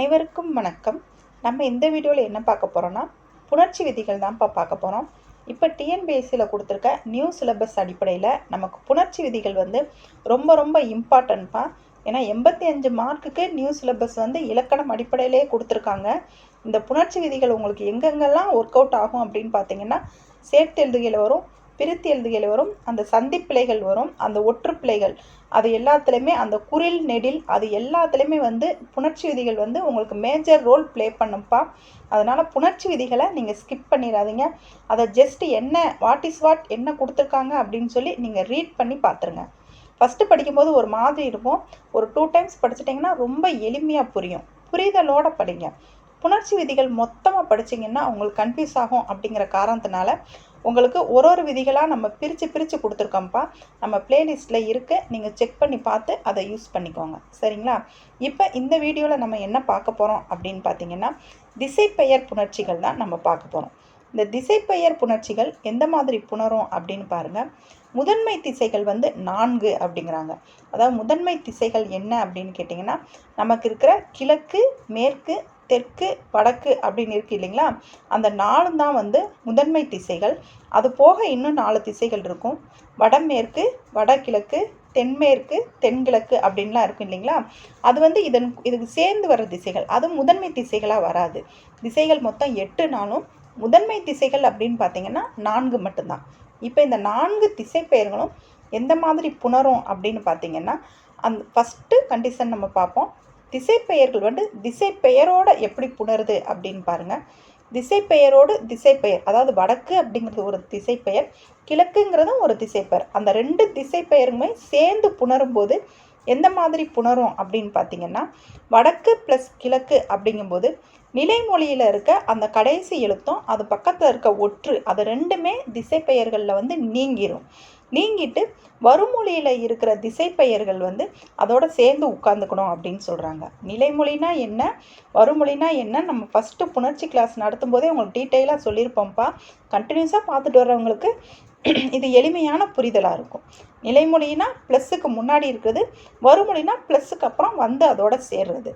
அனைவருக்கும் வணக்கம். நம்ம இந்த வீடியோவில் என்ன பார்க்க போகிறோன்னா புணர்ச்சி விதிகள் தான்ப்பா பார்க்க போகிறோம் இப்போ டிஎன்பிஎஸ்சியில் கொடுத்துருக்க நியூ சிலபஸ் அடிப்படையில் நமக்கு புணர்ச்சி விதிகள் வந்து ரொம்ப ரொம்ப இம்பார்ட்டன்ட்ப்பா ஏன்னா எண்பத்தி அஞ்சு மார்க்குக்கு நியூ சிலபஸ் வந்து இலக்கணம் அடிப்படையிலே கொடுத்துருக்காங்க. இந்த புணர்ச்சி விதிகள் உங்களுக்கு எங்கெங்கெல்லாம் ஒர்க் அவுட் ஆகும் அப்படின்னு பார்த்தீங்கன்னா சேர்த்து எழுதுகையில் வரும். பிரித்து எழுதுகையில் வரும் அந்த சந்திப்பிழைகள் வரும் அந்த ஒற்றுப்பிழைகள் அது எல்லாத்துலேயுமே அந்த குரில் நெடில் அது எல்லாத்துலேயுமே வந்து புணர்ச்சி விதிகள் வந்து உங்களுக்கு மேஜர் ரோல் ப்ளே பண்ணும்ப்பா அதனால் புணர்ச்சி விதிகளை நீங்கள் ஸ்கிப் பண்ணிடாதீங்க. அதை ஜஸ்ட் என்ன வாட் இஸ் வாட் என்ன கொடுத்துருக்காங்க அப்படின்னு சொல்லி நீங்கள் ரீட் பண்ணி பார்த்துருங்க. ஃபஸ்ட்டு படிக்கும்போது ஒரு மாதிரி இருக்கும். ஒரு டூ டைம்ஸ் படிச்சிட்டிங்கன்னா ரொம்ப எளிமையாக புரியும். புரிதலோடு படிங்க. புணர்ச்சி விதிகள் மொத்தமாக படிச்சிங்கன்னா உங்களுக்கு கன்ஃபியூஸ் ஆகும் அப்படிங்கிற காரணத்தினால உங்களுக்கு ஒரு ஒரு விதிகளாக நம்ம பிரித்து பிரித்து கொடுத்துருக்கோம்ப்பா. நம்ம பிளேலிஸ்ட்டில் இருக்குது நீங்கள் செக் பண்ணி பார்த்து அதை யூஸ் பண்ணிக்கோங்க. சரிங்களா? இப்போ இந்த வீடியோவில் நம்ம என்ன பார்க்க போகிறோம் அப்படின்னு பார்த்தீங்கன்னா திசைப்பெயர் புணர்ச்சிகள் தான் நம்ம பார்க்க போகிறோம் இந்த திசைப்பெயர் புணர்ச்சிகள் எந்த மாதிரி புணரும் அப்படின்னு பாருங்கள் முதன்மை திசைகள் வந்து நான்கு அப்படிங்கிறாங்க. அதாவது முதன்மை திசைகள் என்ன அப்படின்னு கேட்டிங்கன்னா நமக்கு இருக்கிற கிழக்கு மேற்கு தெற்கு வடக்கு அப்படின்னு இருக்கு இல்லைங்களா? அந்த நாலும் தான் வந்து முதன்மை திசைகள். அது போக இன்னும் நாலு திசைகள் இருக்கும். வடமேற்கு வடகிழக்கு தென்மேற்கு தென்கிழக்கு அப்படின்லாம் இருக்கும் இல்லைங்களா? அது வந்து இதன் இதுக்கு சேர்ந்து வர திசைகள். அது முதன்மை திசைகளாக வராது. திசைகள் மொத்தம் எட்டு நாளும் முதன்மை திசைகள் அப்படின்னு பார்த்தீங்கன்னா நான்கு மட்டும்தான். இப்போ இந்த நான்கு திசை பெயர்களும் எந்த மாதிரி புணரும் அப்படின்னு பார்த்தீங்கன்னா அந்த ஃபஸ்ட்டு கண்டிஷன் நம்ம பார்ப்போம். திசை பெயர்கள் வந்து திசைப்பெயரோடு எப்படி புணருது அப்படின்னு பாருங்கள் திசைப்பெயரோடு திசைப்பெயர் அதாவது வடக்கு அப்படிங்கிறது ஒரு திசைப்பெயர் கிழக்குங்கிறதும் ஒரு திசை பெயர் அந்த ரெண்டு திசைப்பெயருமே சேர்ந்து புணரும் போது எந்த மாதிரி புணரும் அப்படின்னு பார்த்தீங்கன்னா வடக்கு ப்ளஸ் கிழக்கு அப்படிங்கும்போது நிலைமொழியில் இருக்க அந்த கடைசி எழுத்தும் அது பக்கத்தில் இருக்க ஒற்று அது ரெண்டுமே திசை பெயர்களில் வந்து நீங்கிரும். நீங்கிட்டு வருமொழியில் இருக்கிற திசை பெயர்கள் வந்து அதோட சேர்ந்து உட்காந்துக்கணும் அப்படின்னு சொல்கிறாங்க நிலைமொழினா என்ன? வருமொழினா என்ன? நம்ம ஃபஸ்ட்டு புணர்ச்சி கிளாஸ் நடத்தும் போதே உங்களுக்கு டீட்டெயிலாக சொல்லியிருப்போம்ப்பா. கண்டினியூஸாக பார்த்துட்டு வர்றவங்களுக்கு இது எளிமையான புரிதலாக இருக்கும். நிலைமொழினா ப்ளஸ்ஸுக்கு முன்னாடி இருக்கிறது வருமொழினா ப்ளஸ்ஸுக்கு அப்புறம் வந்து அதோட சேர்றது.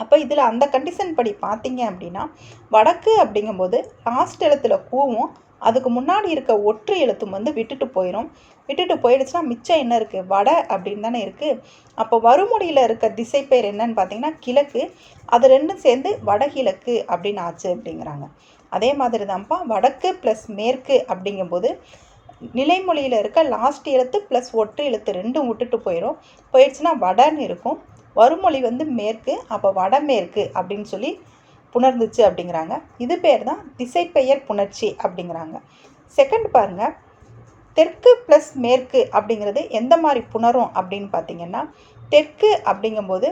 அப்போ இதில் அந்த கண்டிஷன் படி பார்த்தீங்க அப்படின்னா வடக்கு அப்படிங்கும்போது லாஸ்ட் எழுத்துல கூவும் அதுக்கு முன்னாடி இருக்க ஒற்று எழுத்தும் வந்து விட்டுட்டு போயிடும் விட்டுட்டு போயிடுச்சுன்னா மிச்சம் என்ன இருக்குது வட அப்படின்னு தானே இருக்குது அப்போ வறுமொழியில் இருக்க திசை பெயர் என்னன்னு பார்த்தீங்கன்னா கிழக்கு. அது ரெண்டும் சேர்ந்து வடகிழக்கு அப்படின்னு ஆச்சு அப்படிங்கிறாங்க. அதே மாதிரி தான்ப்பா வடக்கு ப்ளஸ் மேற்கு அப்படிங்கும்போது நிலைமொழியில் இருக்க லாஸ்ட் எழுத்து ப்ளஸ் ஒற்று எழுத்து ரெண்டும் விட்டுட்டு போயிடும் போயிடுச்சுன்னா வடன்னு இருக்கும். வறுமொழி வந்து மேற்கு அப்போ வடமேற்கு அப்படின்னு சொல்லி புணர்ந்துச்சு அப்படிங்கிறாங்க. இது பேர் தான் திசைப்பெயர் புணர்ச்சி அப்படிங்கிறாங்க. செகண்ட் பாருங்கள் தெற்கு ப்ளஸ் மேற்கு அப்படிங்கிறது எந்த மாதிரி புணரும் அப்படின்னு பார்த்தீங்கன்னா தெற்கு அப்படிங்கும்போது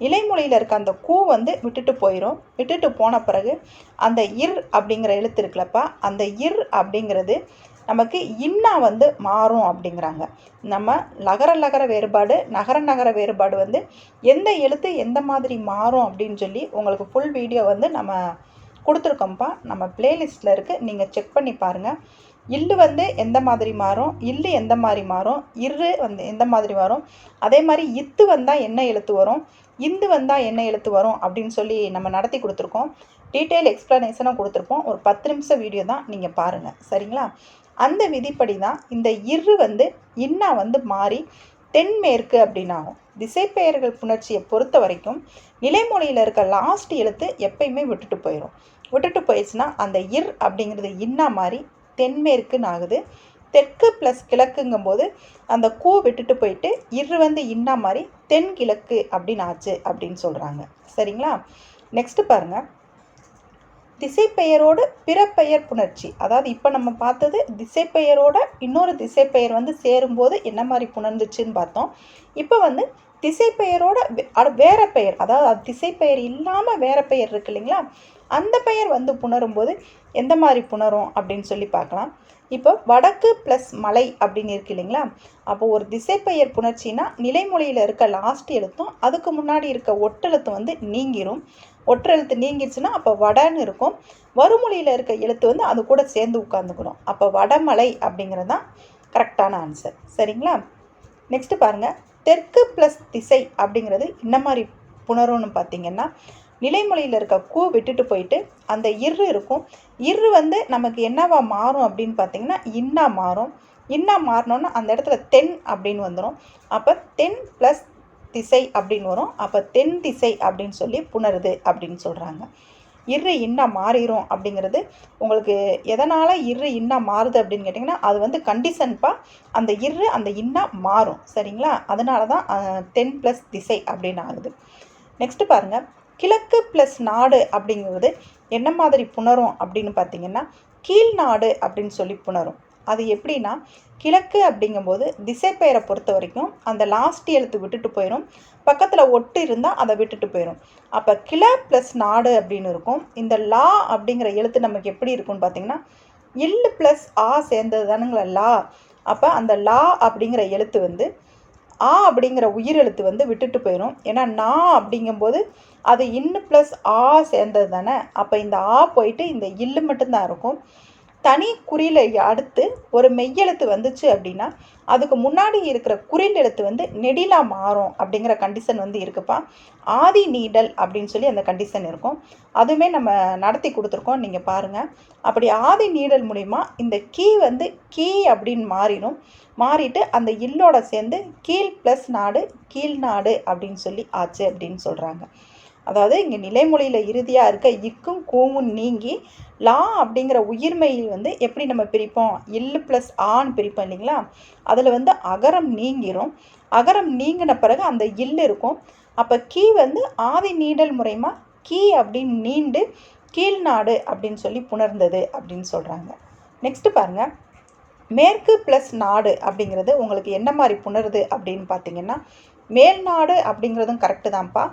இலைமொழியில் இருக்க அந்த கூ வந்து விட்டுட்டு போயிடும் விட்டுட்டு போன பிறகு அந்த இர் அப்படிங்கிற எழுத்து இருக்குல்லப்பா அந்த இர் அப்படிங்கிறது நமக்கு இன்னா வந்து மாறும் அப்படிங்கிறாங்க. நம்ம லகர லகர வேறுபாடு நகர நகர வேறுபாடு வந்து எந்த எழுத்து எந்த மாதிரி மாறும் அப்படின்னு சொல்லி உங்களுக்கு ஃபுல் வீடியோ வந்து நம்ம கொடுத்துருக்கோம்ப்பா. நம்ம பிளேலிஸ்ட்டில் இருக்குது நீங்கள் செக் பண்ணி பாருங்கள் இல்லு வந்து எந்த மாதிரி மாறும்? இல்லு எந்த மாதிரி மாறும்? இரு வந்து எந்த மாதிரி வரும்? அதே மாதிரி இத்து வந்தால் என்ன எழுத்து வரும்? இந்து வந்தால் என்ன எழுத்து வரும்? அப்படின்னு சொல்லி நம்ம நடத்தி கொடுத்துருக்கோம். டீட்டெயில் எக்ஸ்ப்ளனேஷனாக கொடுத்துருப்போம். ஒரு பத்து நிமிஷம் வீடியோ தான் நீங்கள் பாருங்கள் சரிங்களா? அந்த விதிப்படி தான் இந்த இரு வந்து இன்னா வந்து மாறி தென்மேற்கு அப்படின்னாகும். திசைப்பெயர்கள் புணர்ச்சியை பொறுத்த வரைக்கும் நிலைமொழியில் இருக்க லாஸ்ட் எழுத்து எப்பயுமே விட்டுட்டு போயிடும் விட்டுட்டு போயிடுச்சுன்னா அந்த இர் அப்படிங்கிறது இன்னா மாதிரி தென்மேற்குன்னு ஆகுது. தெற்கு ப்ளஸ் கிழக்குங்கும்போது அந்த கூ விட்டுட்டு போயிட்டு இரு வந்து இன்னா மாதிரி தென்கிழக்கு அப்படின்னு ஆச்சு அப்படின்னு சொல்கிறாங்க சரிங்களா? நெக்ஸ்ட்டு பாருங்கள் திசைப்பெயரோட பிற பெயர் புணர்ச்சி. அதாவது இப்போ நம்ம பார்த்தது திசைப்பெயரோட இன்னொரு திசைப்பெயர் வந்து சேரும்போது என்ன மாதிரி புணர்ந்துச்சுன்னு பார்த்தோம். இப்போ வந்து திசைப்பெயரோட வேற பெயர் அதாவது அது திசைப்பெயர் இல்லாமல் வேற பெயர் இருக்கு இல்லைங்களா? அந்த பெயர் வந்து புணரும்போது எந்த மாதிரி புணரும் அப்படின்னு சொல்லி பார்க்கலாம். இப்போ வடக்கு ப்ளஸ் மலை அப்படின்னு இருக்கு இல்லைங்களா? அப்போ ஒரு திசைப்பெயர் புணர்ச்சின்னா நிலைமொழியில் இருக்க லாஸ்ட் எழுத்தும் அதுக்கு முன்னாடி இருக்க ஒட்டெழுத்து வந்து நீங்கிரும். ஒற்றெழுத்து நீங்கிடுச்சுன்னா அப்போ வடன்னு இருக்கும். வறுமொழியில் இருக்க எழுத்து வந்து அது கூட சேர்ந்து உட்காந்துக்கணும் அப்போ வடமலை அப்படிங்கிறது தான் கரெக்டான ஆன்சர் சரிங்களா? நெக்ஸ்ட்டு பாருங்கள் தெற்கு ப்ளஸ் திசை அப்படிங்கிறது என்ன மாதிரி புணரும்னு பார்த்தீங்கன்னா நிலைமொழியில் இருக்க கூ விட்டுட்டு போயிட்டு அந்த இரு இருக்கும். இரு வந்து நமக்கு என்னவா மாறும் அப்படின்னு பார்த்தீங்கன்னா இன்னா மாறும். இன்னா மாறினோன்னா அந்த இடத்துல தென் அப்படின்னு வந்துடும் அப்போ தென் ப்ளஸ் திசை அப்படின்னு வரும். அப்போ தென் திசை அப்படின்னு சொல்லி புணருது அப்படின்னு சொல்கிறாங்க இரு இன்ன மாறிடும் அப்படிங்கிறது உங்களுக்கு எதனால் இரு இன்ன மாறுது அப்படின்னு கேட்டிங்கன்னா அது வந்து கண்டிஷன்ப்பா அந்த இரு அந்த இன்ன மாறும். சரிங்களா? அதனால தான் தென் ப்ளஸ் திசை அப்படின்னு ஆகுது. நெக்ஸ்ட்டு பாருங்கள் கிழக்கு ப்ளஸ் நாடு அப்படிங்கிறது என்ன மாதிரி புணரும் அப்படின்னு பார்த்தீங்கன்னா கீழ் நாடு அப்படின்னு சொல்லி புணரும். அது எப்படின்னா கிழக்கு அப்படிங்கும்போது திசை பெயரை பொறுத்த வரைக்கும் அந்த லாஸ்ட் எழுத்து விட்டுட்டு போயிடும் பக்கத்தில் ஒட்டு இருந்தால் அதை விட்டுட்டு போயிடும் அப்போ கிள ப்ளஸ் நாடு அப்படின்னு இருக்கும். இந்த லா அப்படிங்கிற எழுத்து நமக்கு எப்படி இருக்கும்னு பார்த்தீங்கன்னா இல்லு ப்ளஸ் ஆ சேர்ந்தது தானுங்களா லா. அப்போ அந்த லா அப்படிங்கிற எழுத்து வந்து ஆ அப்படிங்கிற உயிர் எழுத்து வந்து விட்டுட்டு போயிடும் ஏன்னா நா அப்படிங்கும்போது அது இன்னு ப்ளஸ் ஆ சேர்ந்தது தானே. அப்போ இந்த ஆ போயிட்டு இந்த இல்லு மட்டும்தான் இருக்கும். தனி குறியில் அடுத்து ஒரு மெய்யெழுத்து வந்துச்சு அப்படின்னா அதுக்கு முன்னாடி இருக்கிற குறில் எழுத்து வந்து நெடிலா மாறும் அப்படிங்கிற கண்டிஷன் வந்து இருக்குப்பா. ஆதி நீடல் அப்படின்னு சொல்லி அந்த கண்டிஷன் இருக்கும். அதுவுமே நம்ம நடத்தி கொடுத்துருக்கோம். நீங்கள் பாருங்கள் அப்படி ஆதி நீடல் மூலிமா இந்த கீ வந்து கீ அப்படின்னு மாறிடும். மாறிட்டு அந்த இல்லோட சேர்ந்து கீழ் ப்ளஸ் நாடு கீழ் நாடு அப்படின்னு சொல்லி ஆச்சு அப்படின்னு சொல்கிறாங்க அதாவது இங்கே நிலைமொழியில் இறுதியாக இருக்க இக்கும் கூவும் நீங்கி லா அப்படிங்கிற உயிர்மையில் வந்து எப்படி நம்ம பிரிப்போம்? இல்லு ப்ளஸ் ஆன்னு பிரிப்போம் இல்லைங்களா? அதில் வந்து அகரம் நீங்கிரும். அகரம் நீங்கின பிறகு அந்த இல் இருக்கும். அப்போ கீ வந்து ஆதி நீடல் முறைமா கீ அப்படின்னு நீண்டு கீழ்நாடு அப்படின்னு சொல்லி புணர்ந்தது அப்படின்னு சொல்கிறாங்க நெக்ஸ்ட்டு பாருங்கள் மேற்கு ப்ளஸ் நாடு அப்படிங்கிறது உங்களுக்கு என்ன மாதிரி புணருது அப்படின்னு பார்த்தீங்கன்னா மேல்நாடு அப்படிங்கிறதும் கரெக்டு தான்ப்பா.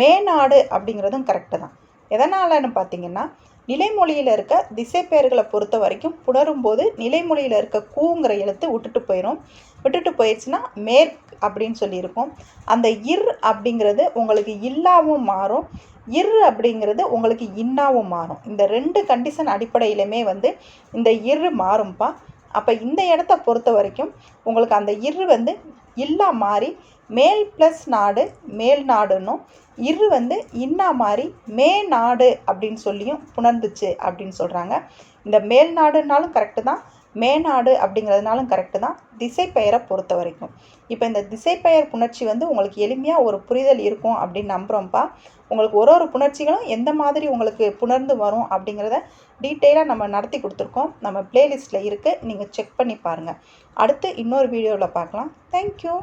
மேநாடு அப்படிங்கிறதும் கரெக்டு தான். எதனாலன்னு பார்த்தீங்கன்னா நிலைமொழியில் இருக்க திசைப்பெயர்களை பொறுத்த வரைக்கும் புணரும்போது நிலைமொழியில் இருக்க கூங்கிற எழுத்து விட்டுட்டு போயிடும் விட்டுட்டு போயிடுச்சுன்னா மேற்கு அப்படின்னு சொல்லியிருக்கும் அந்த இர் அப்படிங்கிறது உங்களுக்கு இல்லாவும் மாறும். இர் அப்படிங்கிறது உங்களுக்கு இன்னாவும் மாறும். இந்த ரெண்டு கண்டிஷன் அடிப்படையிலுமே வந்து இந்த இரு மாறும்ப்பா அப்போ இந்த இடத்த பொறுத்த வரைக்கும் உங்களுக்கு அந்த இரு வந்து இல்லா மாறி மேல் ப்ளஸ் நாடு மேல் நாடுன்னும். இரு வந்து இன்னா மாதிரி மே நாடு அப்படின்னு சொல்லியும் புணர்ந்துச்சு அப்படின்னு சொல்கிறாங்க இந்த மேல் நாடுனாலும் கரெக்டு தான் மேநாடு அப்படிங்கிறதுனாலும் கரெக்டு தான் திசை பெயரை பொறுத்த வரைக்கும். இப்போ இந்த திசை பெயர் புணர்ச்சி வந்து உங்களுக்கு எளிமையாக ஒரு புரிதல் இருக்கும் அப்படின்னு நம்புகிறோம்ப்பா உங்களுக்கு ஒரு ஒரு புணர்ச்சிகளும் எந்த மாதிரி உங்களுக்கு புணர்ந்து வரும் அப்படிங்கிறத டீட்டெயிலாக நம்ம நடத்தி கொடுத்துருக்கோம். நம்ம பிளேலிஸ்ட்டில் இருக்குது நீங்கள் செக் பண்ணி பாருங்கள் அடுத்து இன்னொரு வீடியோவில் பார்க்கலாம். தேங்க்யூ